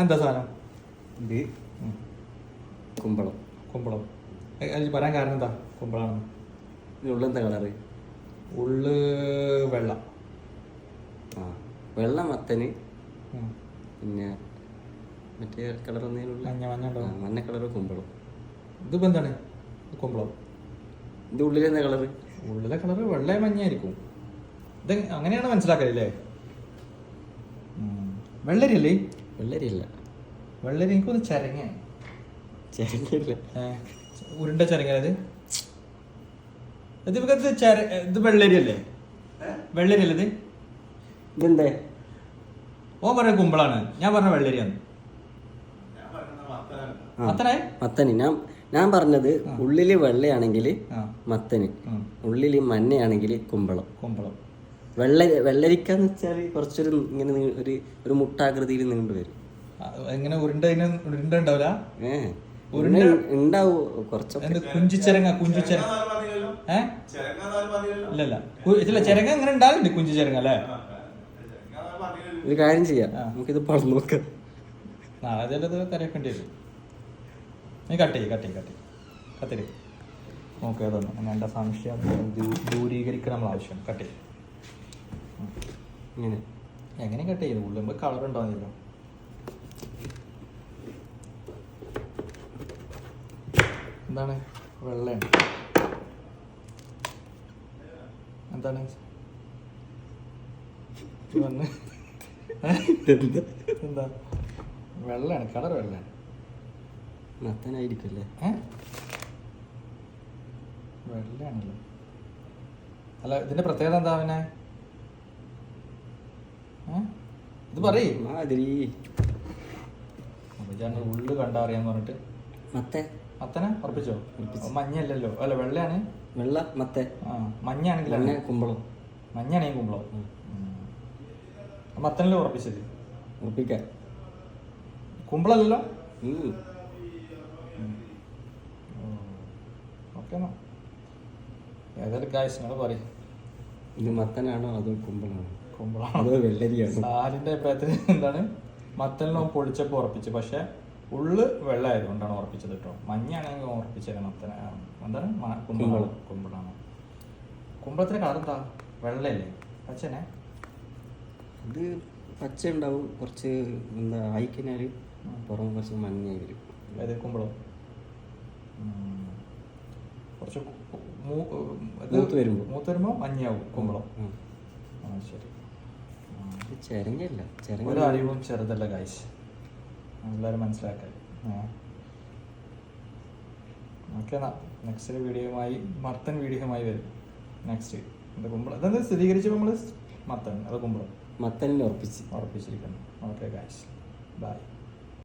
എന്താ സാധനം? ഇത് കുമ്പളം. കുമ്പളം. അതിൽ പറയാൻ കാരണം എന്താ? കുമ്പളാണ്. കുമ്പളാണെന്ന് എന്താ കളറ് ഉള്ള് വെള്ളം. ആ വെള്ളം മത്തന്. പിന്നെ മറ്റേ കളർ എന്തെങ്കിലും മഞ്ഞ മഞ്ഞ ഉണ്ടോ? മഞ്ഞ കളറ് കുമ്പളം. ഇതിപ്പോ എന്താണ്? കുമ്പളം. ഇത് ഉള്ളിലെന്താ കളറ് ഉള്ളിലെ കളറ് വെള്ള മഞ്ഞായിരിക്കും ഇത് അങ്ങനെയാണ് മനസ്സിലാക്കലല്ലേ വെള്ളരിയല്ലേ? വെള്ളരിയല്ല. വെള്ളരി എനിക്കൊന്ന് ചരങ്ങ ചെറിയ ഉരുണ്ട ചരങ്ങ ഇത് ഇത് ഇത് ചര ഇത് വെള്ളരിയല്ലേ? വെള്ളരിയല്ലേ ഇത്? ഇതെന്തേ? ഓ പറഞ്ഞ കുമ്പളാണ്. ഞാൻ പറഞ്ഞ വെള്ളരിയാണ്. മത്തന്. ഞാൻ ഞാൻ പറഞ്ഞത്. ഉള്ളിൽ വെള്ളയാണെങ്കിൽ മത്തന്. ഉള്ളിൽ മഞ്ഞയാണെങ്കിൽ കുമ്പളം. കുമ്പളം. വെള്ള വെള്ളരിക്ക എന്ന് വെച്ചാൽ കുറച്ചൊരു ഇങ്ങനെ നീ- ഒരു ഒരു മുട്ടാകൃതിയിൽ നീണ്ടു വരും. എങ്ങനെ ഉരുണ്ട ഇതിന് ഉരുണ്ട ഉണ്ടാവില്ല ഏ ഉരുണ്ട- ഉണ്ടാവും കുറച്ചൊക്കെ. എന്ത് കുഞ്ചിച്ചരങ്ങ കുഞ്ചിച്ചരങ്ങ? ഏ? ഇല്ലല്ല. കു- ഇല്ല ചെരങ്ങ ഇങ്ങനെ ഉണ്ടാവില്ല കുഞ്ചിച്ചരങ്ങ അല്ലേ? ഒരു കാര്യം ചെയ്യാം. ആ. നമുക്കിത് പറഞ്ഞു നോക്കാം. നാളെ ചിലത് കറിയൊക്കേണ്ടി വരും. നീ കട്ട് ചെയ്യ് കട്ട് ചെയ്യ് കട്ട് ചെയ്യ്. കത്തിരി നോക്കുക അതൊന്ന്. അങ്ങനെ സംശയം ദൂ- ദൂരീകരിക്കണം നമ്മൾ ആവശ്യം കട്ട് ചെയ്യും. ഇങ്ങനെ. എങ്ങനെ കട്ട് ചെയ്യുന്നു ഉള്ളുമ്പോൾ കളർ ഉണ്ടാവുന്നില്ല എന്താണ്? വെള്ളയാണ്. എന്താണ്? എന്താ? വെള്ളയാണ് കളർ വെള്ളയാണ്. മത്തനായിരിക്കും അല്ലേ വെള്ളയാണല്ലോ. അല്ല ഇതിന്റെ പ്രത്യേകത എന്താ പിന്നെ ഏ? ഇത് പറയേ. മാതിരി. ഉള്ളു കണ്ടറിയാന്ന് പറഞ്ഞിട്ട്. മത്തേ. മത്തനെ ഉറപ്പിച്ചോ? മഞ്ഞല്ലല്ലോ അല്ല വെള്ളയാണ്? വെള്ള മത്തേ. ആ മഞ്ഞാണെങ്കിൽ മഞ്ഞ കുമ്പളം. മഞ്ഞാണെങ്കിൽ കുമ്പളം. മത്തനല്ലേ ഉറപ്പിച്ചത്? ഉറപ്പിക്കാം. കുമ്പളല്ലല്ലോ? ഉം. ഓക്കെ ഏതായാലും കാശ് നിങ്ങൾ പറയും. ഇത് മത്തനാണോ അതോ കുമ്പളാണോ? വെള്ളരിയാണോ. സാലിന്റെ അഭിപ്രായത്തിൽ എന്താണ്? മത്തലിനും പൊളിച്ചപ്പോൾ ഉറപ്പിച്ചു. പക്ഷെ ഉള്ള് വെള്ളമായതുകൊണ്ടാണ് ഉറപ്പിച്ചത് കേട്ടോ. മഞ്ഞാണെങ്കിൽ ഉറപ്പിച്ചത് മത്തന. എന്താണ്? കുമ്പളം. കുമ്പളം. കുമ്പളാണ്. കുമ്പളത്തിന് കളർ എന്താ? വെള്ളയല്ലേ? പച്ചനെ ഇത് പച്ച ഉണ്ടാവും കുറച്ച് എന്താ ആയിക്കഴിഞ്ഞാൽ പുറം കുറച്ച് മഞ്ഞായി വരും. അതായത് കുമ്പളം? കുറച്ച് മൂത്ത് വരുമ്പോ. മൂത്ത് വരുമ്പോ മഞ്ഞയാവും കുമ്പളം. ആ ശരി. ഇത് ചെരങ്ങ ഒരു അറിവും ചെറുതല്ല കാഴ്ച എല്ലാവരും മനസ്സിലാക്കാൻ ഓക്കെ എന്നാ. നെക്സ്റ്റ് വീഡിയോയുമായി മർത്തൻ വീഡിയോയുമായി വരും. നെക്സ്റ്റ് ഇത് കുമ്പളം. ഇതെന്ത് സ്ഥിരീകരിച്ചപ്പോൾ നമ്മൾ മത്തൻ അത് കുമ്പളം. മത്തനിൽ ഉറപ്പിച്ച്. ഉറപ്പിച്ചിരിക്കുന്നു. ഓക്കെ കാഴ്ച ബൈ